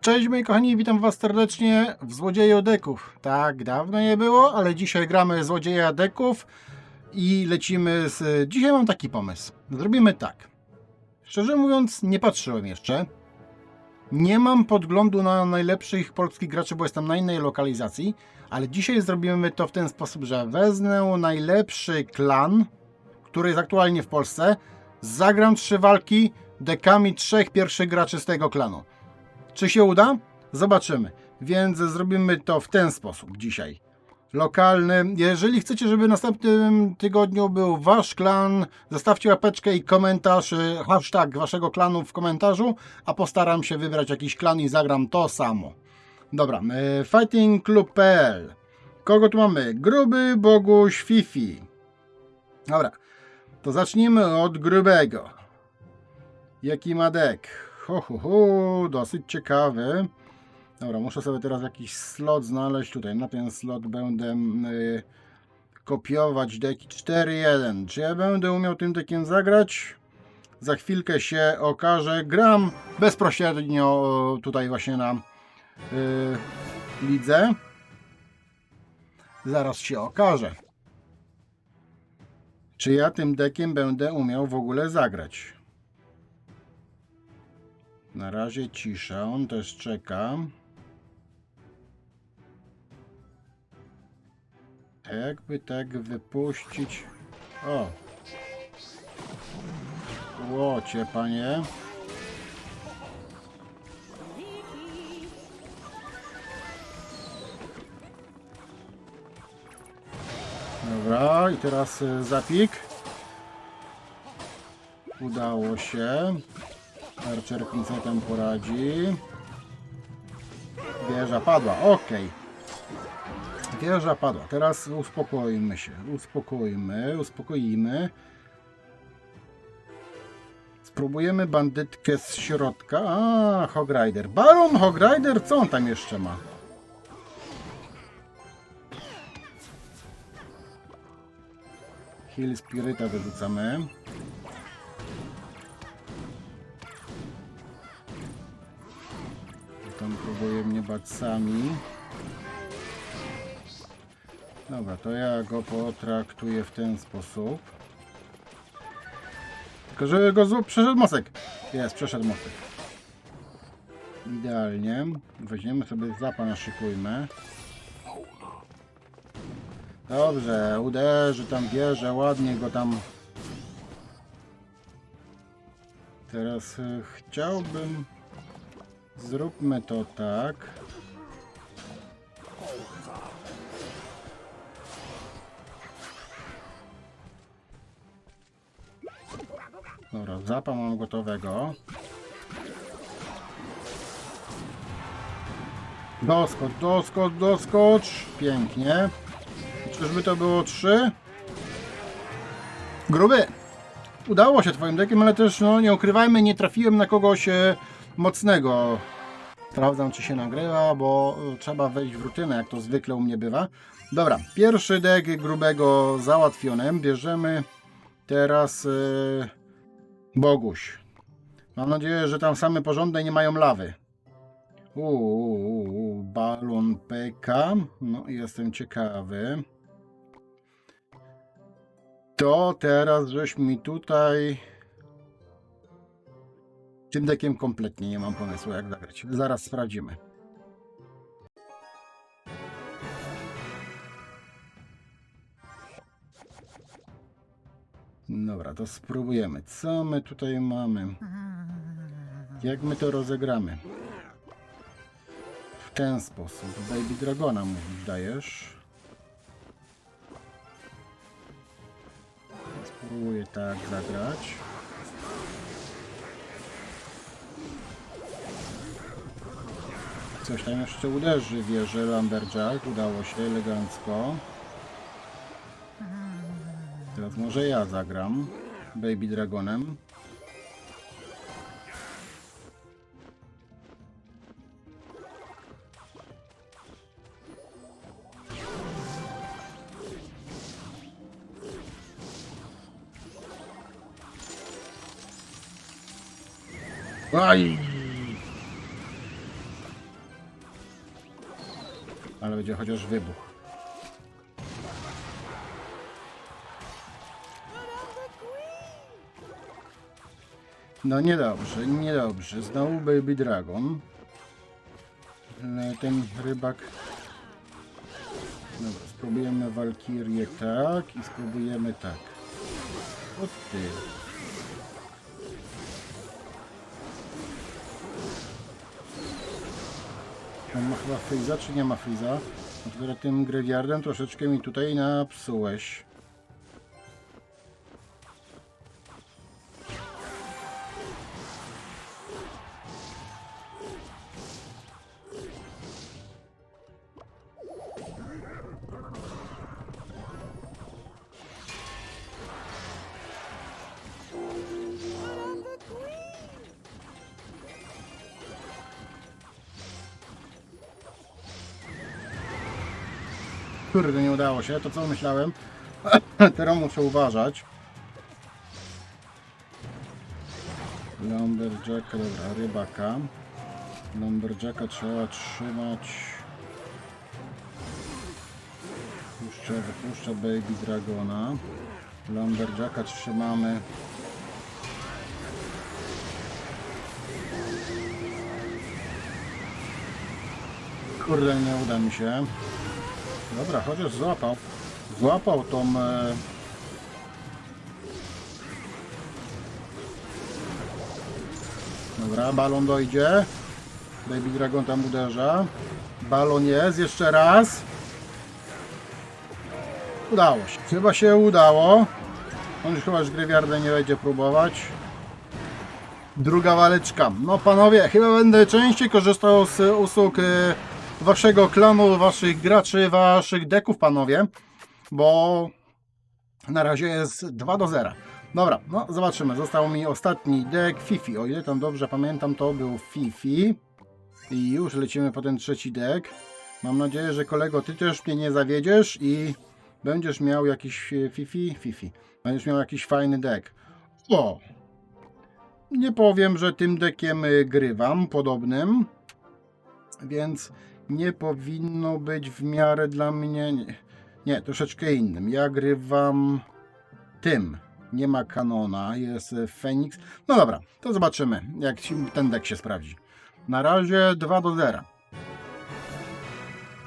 Cześć moi kochani, witam was serdecznie w Złodzieju Deków. Tak, dawno nie było, ale dzisiaj gramy Złodzieja Deków i lecimy z... Dzisiaj mam taki pomysł. Zrobimy tak. Szczerze mówiąc, nie patrzyłem jeszcze. Nie mam podglądu na najlepszych polskich graczy, bo jestem na innej lokalizacji, ale dzisiaj zrobimy to w ten sposób, że wezmę najlepszy klan, który jest aktualnie w Polsce, zagram trzy walki dekami trzech pierwszych graczy z tego klanu. Czy się uda? Zobaczymy. Więc zrobimy to w ten sposób dzisiaj. Lokalny. Jeżeli chcecie, żeby w następnym tygodniu był wasz klan, zostawcie łapeczkę i komentarz, y, hashtag waszego klanu w komentarzu, a postaram się wybrać jakiś klan i zagram to samo. Dobra, y, fightingclub.pl Kogo tu mamy? Gruby, Boguś, Fifi. Dobra, to zacznijmy od grubego. Jaki ma dek? Ho, ho, ho, dosyć ciekawy. Dobra, muszę sobie teraz jakiś slot znaleźć tutaj. Na ten slot będę y, kopiować deki 4.1. Czy ja będę umiał tym dekiem zagrać? Za chwilkę się okaże. Gram bezpośrednio tutaj właśnie na y, lidze. Zaraz się okaże. Czy ja tym dekiem będę umiał w ogóle zagrać? Na razie cisza, on też czeka. Jakby tak wypuścić. O! Łocie, panie. Dobra, i teraz y, zapik. Udało się. Archer pincetem poradzi. Wieża padła, ok. Wieża padła. Teraz uspokoimy się. Uspokójmy, uspokoimy. Spróbujemy bandytkę z środka. A, Hogrider. Baron Hogrider, co on tam jeszcze ma? Heal Spiryta wyrzucamy. Próbuje mnie bać sami. Dobra, to ja go potraktuję w ten sposób. Tylko, żeby go złap, przeszedł mostek. Jest, przeszedł mostek. Idealnie. Weźmiemy sobie zapa, naszykujmy. Dobrze, uderzy tam wieżę, ładnie go tam. Teraz y, chciałbym... Zróbmy to tak. Dobra, zapa mam gotowego. Doskocz, doskocz, doskocz. Pięknie. Czyżby to było trzy? Gruby! Udało się twoim dekiem, ale też, no nie ukrywajmy, nie trafiłem na kogoś e, mocnego. Sprawdzam, czy się nagrywa, bo e, trzeba wejść w rutynę, jak to zwykle u mnie bywa. Dobra, pierwszy dek grubego załatwiony. Bierzemy teraz e, Boguś. Mam nadzieję, że tam same porządne nie mają lawy. Uuu, balon PK. No, jestem ciekawy. To teraz żeś mi tutaj. Tym dekiem kompletnie nie mam pomysłu, jak zagrać. Zaraz sprawdzimy. Dobra, to spróbujemy. Co my tutaj mamy? Jak my to rozegramy? W ten sposób. Baby Dragona mówisz, dajesz. Spróbuję tak zagrać. Coś tam jeszcze uderzy wieży Lumberjack. Udało się elegancko. Teraz może ja zagram Baby Dragonem. Aj! Będzie chociaż wybuch. No niedobrze, niedobrze. Znowu Baby Dragon. Ale ten rybak... Dobra, spróbujemy Walkirię tak i spróbujemy tak. O ty. On ma chyba Friza, czy nie ma to teraz tym Graveyardem troszeczkę mi tutaj napsułeś. Kurde, nie udało się, to co myślałem. Teraz muszę uważać. Lumberjacka, dobra, rybaka. Lumberjacka trzeba trzymać. Puszczę, wypuszczę Baby Dragona. Lumberjacka trzymamy. Kurde, nie uda mi się. Dobra, chociaż złapał. Złapał tą... E... Dobra, balon dojdzie. Baby Dragon tam uderza. Balon jest, jeszcze raz. Udało się. Chyba się udało. On już chyba już Grywiardę nie będzie próbować. Druga waleczka. No panowie, chyba będę częściej korzystał z usług e, waszego klanu, waszych graczy, waszych deków, panowie. Bo na razie jest 2 do 0. Dobra, no zobaczymy. Został mi ostatni deck Fifi. O ile tam dobrze pamiętam, to był Fifi. I już lecimy po ten trzeci deck. Mam nadzieję, że kolego, ty też mnie nie zawiedziesz i będziesz miał jakiś e, Fifi, Fifi. Będziesz miał jakiś fajny deck. O! Nie powiem, że tym deckiem y, grywam, podobnym. Więc nie powinno być w miarę dla mnie. Nie, nie troszeczkę innym. Ja grywam tym. Nie ma kanona, jest e, Fenix. No dobra, to zobaczymy, jak ten deck się sprawdzi. Na razie 2 do 0.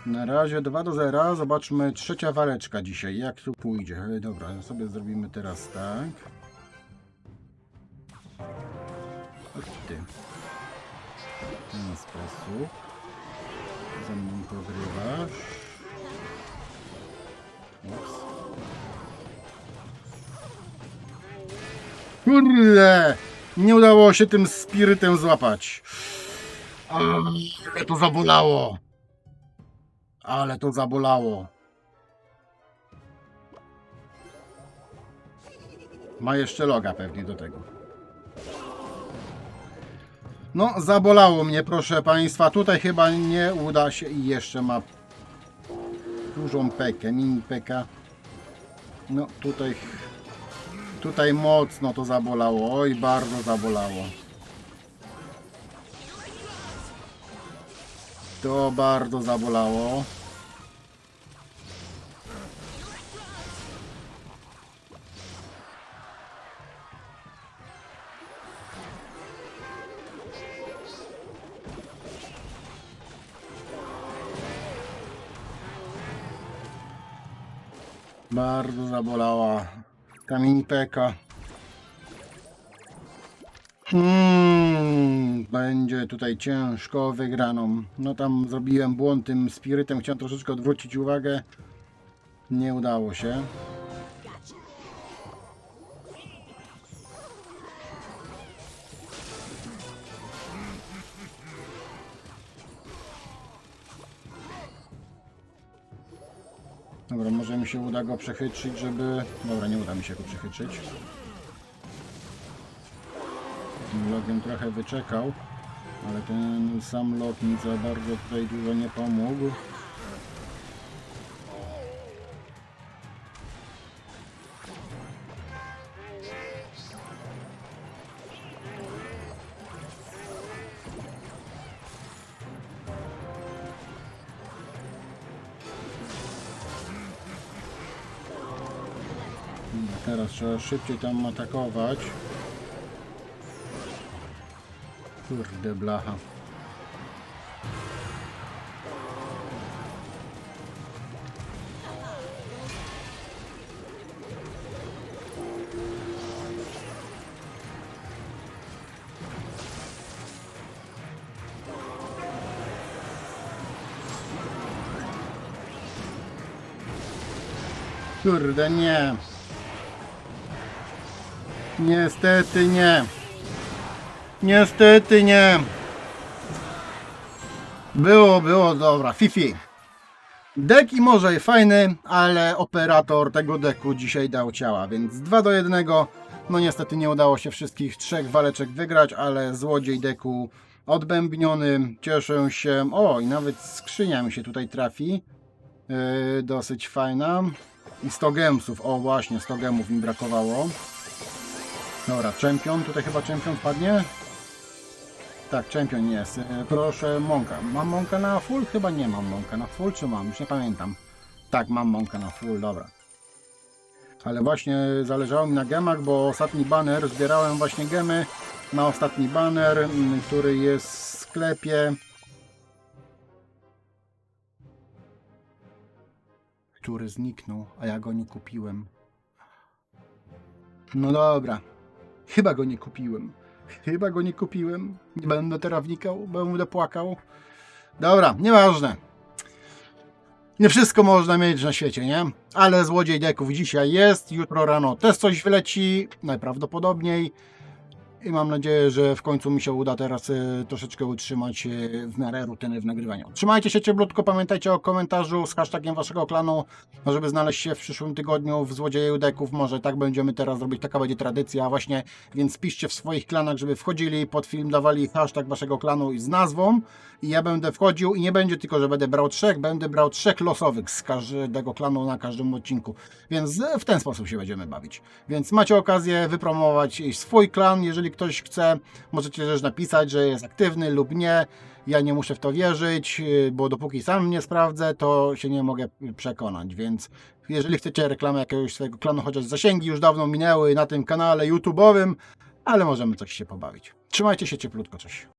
Na razie 2 do 0. Zobaczmy trzecia waleczka dzisiaj. Jak tu pójdzie? E, Dobra, sobie zrobimy teraz tak. O ty. W ten sposób. Ze mną. Ups. Kurde! Nie udało się tym spirytem złapać. Ale to zabolało. Ale to zabolało. Ma jeszcze loga pewnie do tego. No, zabolało mnie, proszę Państwa. Tutaj chyba nie uda się i jeszcze ma dużą pekę, mini peka. No, tutaj, tutaj mocno to zabolało. Oj, bardzo zabolało. To bardzo zabolało. Zabolała kamień peka. Hmm, będzie tutaj ciężko wygraną. No tam zrobiłem błąd tym spirytem, chciałem troszeczkę odwrócić uwagę. Nie udało się. Dobra, może mi się uda go przechytrzyć, żeby... Dobra, nie uda mi się go przechytrzyć. Tym logiem trochę wyczekał, ale ten sam log mi za bardzo tutaj dużo nie pomógł. Teraz trzeba szybciej tam atakować. Kurde blacha. Kurde nie. Niestety nie. Niestety nie. Było, było, dobra, Fifi. Dek i może fajny, ale operator tego deku dzisiaj dał ciała, więc 2 do 1. No niestety nie udało się wszystkich trzech waleczek wygrać, ale złodziej deku odbębniony. Cieszę się. O, i nawet skrzynia mi się tutaj trafi. Yy, dosyć fajna. I 100 gemsów. O, właśnie, 100 gemów mi brakowało. Dobra, czempion. Tutaj chyba czempion wpadnie. Tak, czempion jest. E, Proszę, mąka. Mam mąkę na full? Chyba nie mam mąkę na full, czy mam? Już nie pamiętam. Tak, mam mąkę na full, dobra. Ale właśnie zależało mi na gemach, bo ostatni banner, zbierałem właśnie gemy na ostatni banner, mm, który jest w sklepie. Który zniknął, a ja go nie kupiłem. No dobra. Chyba go nie kupiłem. Chyba go nie kupiłem. Nie będę teraz wnikał, będę płakał. Dobra, nieważne. Nie wszystko można mieć na świecie, nie? Ale złodziej deków dzisiaj jest, jutro rano też coś wyleci, najprawdopodobniej. I mam nadzieję, że w końcu mi się uda teraz e, troszeczkę utrzymać e, w miarę rutyny w nagrywaniu. Trzymajcie się cieplutko, pamiętajcie o komentarzu z hashtagiem waszego klanu, żeby znaleźć się w przyszłym tygodniu w Złodzieju Deków. Może tak będziemy teraz robić, taka będzie tradycja właśnie, więc piszcie w swoich klanach, żeby wchodzili pod film, dawali hashtag waszego klanu z nazwą i ja będę wchodził i nie będzie tylko, że będę brał trzech, będę brał trzech losowych z każdego klanu na każdym odcinku, więc e, w ten sposób się będziemy bawić. Więc macie okazję wypromować swój klan, jeżeli ktoś chce, możecie też napisać, że jest aktywny lub nie. Ja nie muszę w to wierzyć, yy, bo dopóki sam nie sprawdzę, to się nie mogę przekonać, więc jeżeli chcecie reklamę jakiegoś swojego klanu, chociaż zasięgi już dawno minęły na tym kanale YouTube'owym, ale możemy coś się pobawić. Trzymajcie się cieplutko, cześć.